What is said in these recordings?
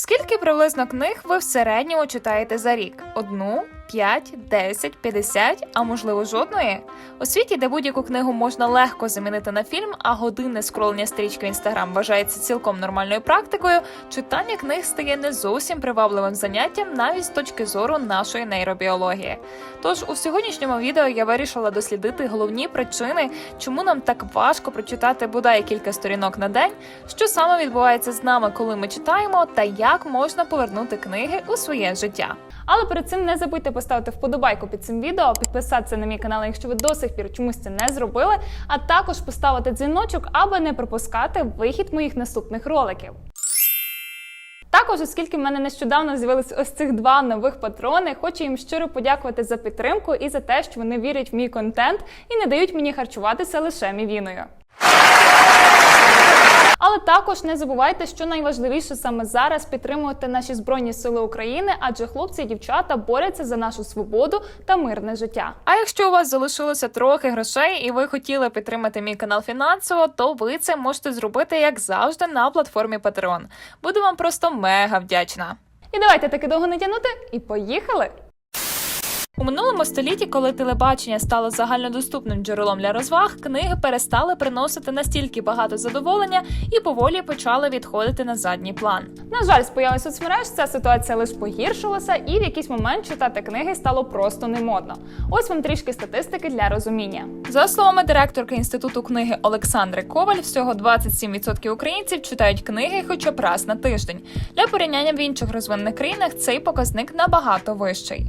Скільки приблизно книг ви в середньому читаєте за рік? Одну, п'ять, десять, п'ятдесят, а можливо жодної? У світі, де будь-яку книгу можна легко замінити на фільм, а годинне скролення стрічки в інстаграм вважається цілком нормальною практикою, читання книг стає не зовсім привабливим заняттям навіть з точки зору нашої нейробіології. Тож у сьогоднішньому відео я вирішила дослідити головні причини, чому нам так важко прочитати бодай кілька сторінок на день, що саме відбувається з нами, коли ми читаємо, та як можна повернути книги у своє життя. Але перед цим не забудьте поставити вподобайку під цим відео, підписатися на мій канал, якщо ви до сих пір чомусь це не зробили, а також поставити дзвіночок, аби не пропускати вихід моїх наступних роликів. Також, оскільки в мене нещодавно з'явились ось цих два нових патрони, хочу їм щиро подякувати за підтримку і за те, що вони вірять в мій контент і не дають мені харчуватися лише мівіною. Але також не забувайте, що найважливіше саме зараз підтримувати наші збройні сили України, адже хлопці і дівчата борються за нашу свободу та мирне життя. А якщо у вас залишилося трохи грошей і ви хотіли підтримати мій канал фінансово, то ви це можете зробити як завжди на платформі Patreon. Буду вам просто мега вдячна. І давайте таки довго не тягнути і поїхали! У минулому столітті, коли телебачення стало загальнодоступним джерелом для розваг, книги перестали приносити настільки багато задоволення і поволі почали відходити на задній план. На жаль, з появою соцмереж ця ситуація лише погіршилася, і в якийсь момент читати книги стало просто немодно. Ось вам трішки статистики для розуміння. За словами директорки інституту книги Олександри Коваль, всього 27% українців читають книги хоча б раз на тиждень. Для порівняння в інших розвинених країнах цей показник набагато вищий.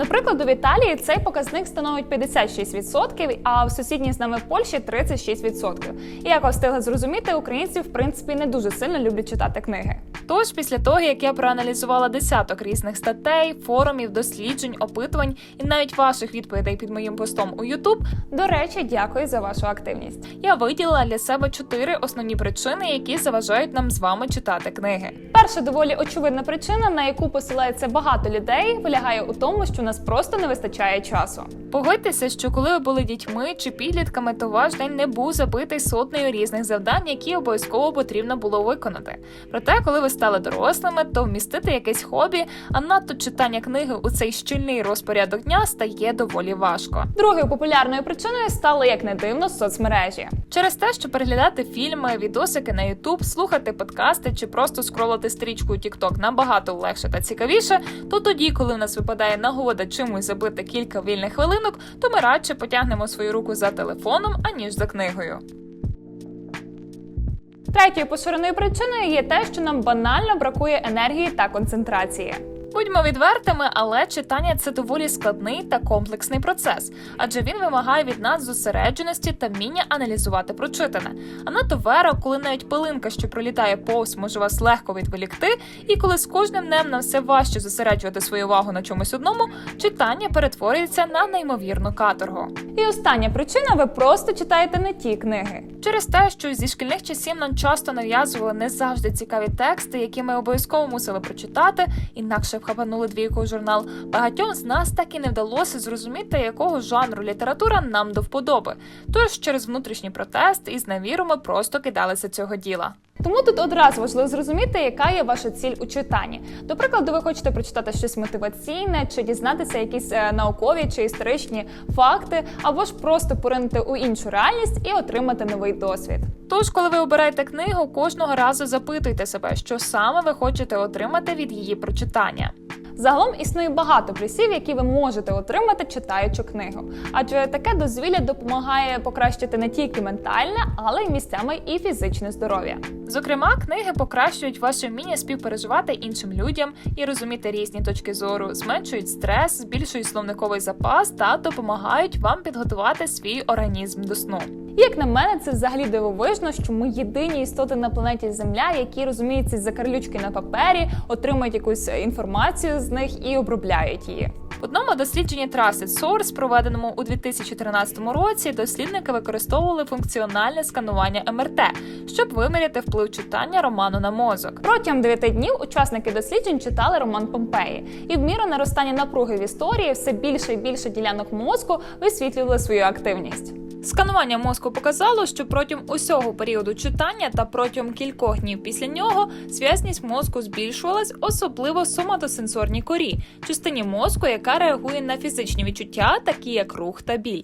Наприклад, у Італії цей показник становить 56%, а в сусідній з нами в Польщі 36%. І як ви встигли зрозуміти, українці в принципі не дуже сильно люблять читати книги. Тож, після того як я проаналізувала десяток різних статей, форумів, досліджень, опитувань і навіть ваших відповідей під моїм постом у YouTube, до речі, дякую за вашу активність. Я виділила для себе чотири основні причини, які заважають нам з вами читати книги. Перша доволі очевидна причина, на яку посилається багато людей, полягає у тому, що у нас просто не вистачає часу. Погодьтеся, що коли ви були дітьми чи підлітками, то ваш день не був забитий сотнею різних завдань, які обов'язково потрібно було виконати. Проте, коли ви стали дорослими, то вмістити якесь хобі, а надто читання книги у цей щільний розпорядок дня стає доволі важко. Другою популярною причиною стали, як не дивно, соцмережі. Через те, що переглядати фільми, відосики на YouTube, слухати подкасти чи просто скролити стрічку у TikTok набагато легше та цікавіше, то тоді, коли в нас випадає нагода чимось забити кілька вільних хвилинок, то ми радше потягнемо свою руку за телефоном, аніж за книгою. Третьою поширеною причиною є те, що нам банально бракує енергії та концентрації. Будьмо відвертими, але читання це доволі складний та комплексний процес, адже він вимагає від нас зосередженості та вміння аналізувати прочитане. А надто вера, коли навіть пилинка, що пролітає повз, може вас легко відволікти, і коли з кожним днем нам все важче зосереджувати свою увагу на чомусь одному, читання перетворюється на неймовірну каторгу. І остання причина: ви просто читаєте не ті книги. Через те, що зі шкільних часів нам часто нав'язували не завжди цікаві тексти, які ми обов'язково мусили прочитати, інакше б хапанули двійку журнал. Багатьом з нас так і не вдалося зрозуміти, якого жанру література нам до вподоби. Тож через внутрішній протест із невіру ми просто кидалися цього діла. Тому тут одразу важливо зрозуміти, яка є ваша ціль у читанні. До прикладу, ви хочете прочитати щось мотиваційне, чи дізнатися якісь е, наукові чи історичні факти, або ж просто поринути у іншу реальність і отримати новий досвід. Тож, коли ви обираєте книгу, кожного разу запитуйте себе, що саме ви хочете отримати від її прочитання. Загалом існує багато плюсів, які ви можете отримати, читаючи книгу. Адже таке дозвілля допомагає покращити не тільки ментальне, але й місцями і фізичне здоров'я. Зокрема, книги покращують ваше вміння співпереживати іншим людям і розуміти різні точки зору, зменшують стрес, збільшують словниковий запас та допомагають вам підготувати свій організм до сну. Як на мене, це взагалі дивовижно, що ми єдині істоти на планеті Земля, які розуміються за карлючки на папері, отримують якусь інформацію з них і обробляють її. В одному дослідженні Trusted Source, проведеному у 2013 році, дослідники використовували функціональне сканування МРТ, щоб виміряти вплив читання роману на мозок. Протягом 9 днів учасники досліджень читали роман Помпеї, і в міру наростання напруги в історії все більше і більше ділянок мозку висвітлювали свою активність. Сканування мозку показало, що протягом усього періоду читання та протягом кількох днів після нього зв'язність мозку збільшувалась, особливо в соматосенсорній корі, частині мозку, яка реагує на фізичні відчуття, такі як рух та біль.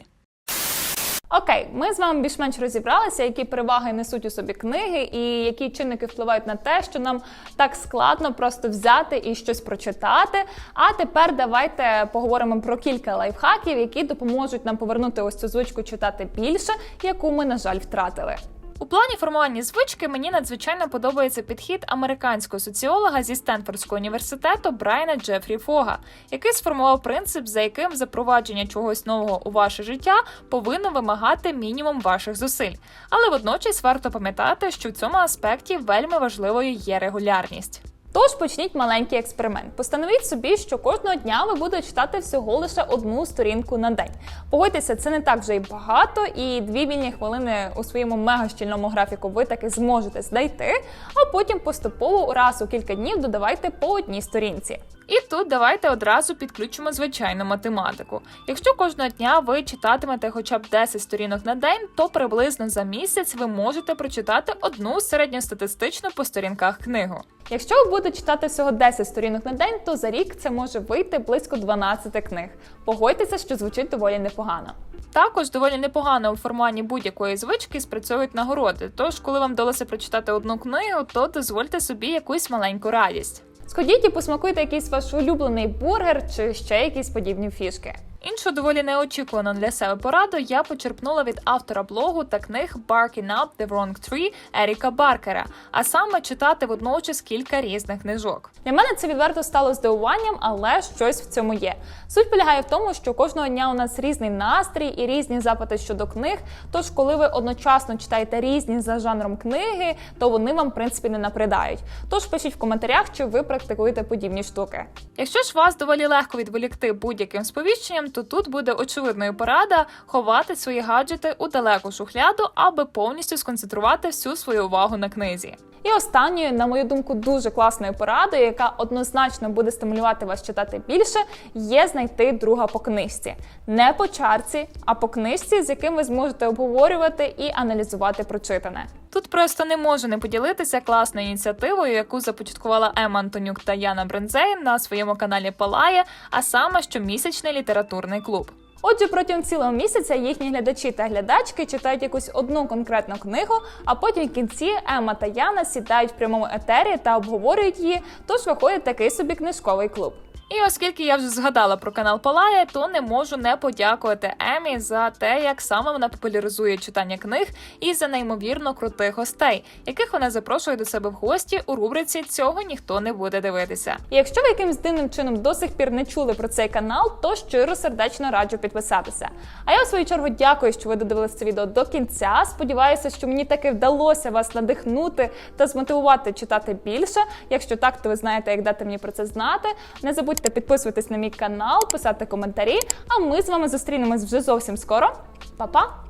Окей, ми з вами більш-менш розібралися, які переваги несуть у собі книги, і які чинники впливають на те, що нам так складно просто взяти і щось прочитати. А тепер давайте поговоримо про кілька лайфхаків, які допоможуть нам повернути ось цю звичку читати більше, яку ми, на жаль, втратили. У плані формування звички мені надзвичайно подобається підхід американського соціолога зі Стенфордського університету Брайана Джефрі Фога, який сформував принцип, за яким запровадження чогось нового у ваше життя повинно вимагати мінімум ваших зусиль. Але водночас варто пам'ятати, що в цьому аспекті вельми важливою є регулярність. Тож почніть маленький експеримент. Постановіть собі, що кожного дня ви будете читати всього лише одну сторінку на день. Погодьтеся, це не так вже й багато, і дві вільні хвилини у своєму мегащільному графіку ви таки зможете знайти, а потім поступово раз у кілька днів додавайте по одній сторінці. І тут давайте одразу підключимо звичайну математику. Якщо кожного дня ви читатимете хоча б 10 сторінок на день, то приблизно за місяць ви можете прочитати одну середньостатистичну по сторінках книгу. Якщо ви будете читати всього 10 сторінок на день, то за рік це може вийти близько 12 книг. Погодьтеся, що звучить доволі непогано. Також доволі непогано у формуванні будь-якої звички спрацьовують нагороди. Тож, коли вам вдалося прочитати одну книгу, то дозвольте собі якусь маленьку радість. Сходіть і посмакуйте якийсь ваш улюблений бургер чи ще якісь подібні фішки. Іншу доволі неочікувану для себе пораду я почерпнула від автора блогу та книг Barking Up the Wrong Tree Еріка Баркера, а саме читати водночас кілька різних книжок. Для мене це відверто стало здивуванням, але щось в цьому є. Суть полягає в тому, що кожного дня у нас різний настрій і різні запити щодо книг. Тож, коли ви одночасно читаєте різні за жанром книги, то вони вам в принципі не напридають. Тож пишіть в коментарях, чи ви практикуєте подібні штуки. Якщо ж вас доволі легко відволікти будь-яким сповіщенням, то тут буде очевидною порада ховати свої гаджети у далеку шухляду, аби повністю сконцентрувати всю свою увагу на книзі. І останньою, на мою думку, дуже класною порадою, яка однозначно буде стимулювати вас читати більше, є знайти друга по книжці. Не по чарці, а по книжці, з яким ви зможете обговорювати і аналізувати прочитане. Тут просто не можу не поділитися класною ініціативою, яку започаткувала Ема Антонюк та Яна Брензей на своєму каналі Палає, а саме щомісячний літературний клуб. Отже, протягом цілого місяця їхні глядачі та глядачки читають якусь одну конкретну книгу, а потім в кінці Ема та Яна сідають в прямому етері та обговорюють її. Тож виходить такий собі книжковий клуб. І оскільки я вже згадала про канал Палая, то не можу не подякувати Емі за те, як саме вона популяризує читання книг і за неймовірно крутих гостей, яких вона запрошує до себе в гості у рубриці Цього ніхто не буде дивитися. І якщо ви якимсь дивним чином до сих пір не чули про цей канал, то щиро сердечно раджу підписатися. А я у свою чергу дякую, що ви додивилися це відео до кінця. Сподіваюся, що мені таки вдалося вас надихнути та змотивувати читати більше. Якщо так, то ви знаєте, як дати мені про це знати. Не забудьте підписуватись на мій канал, писати коментарі. А ми з вами зустрінемось вже зовсім скоро. Па-па!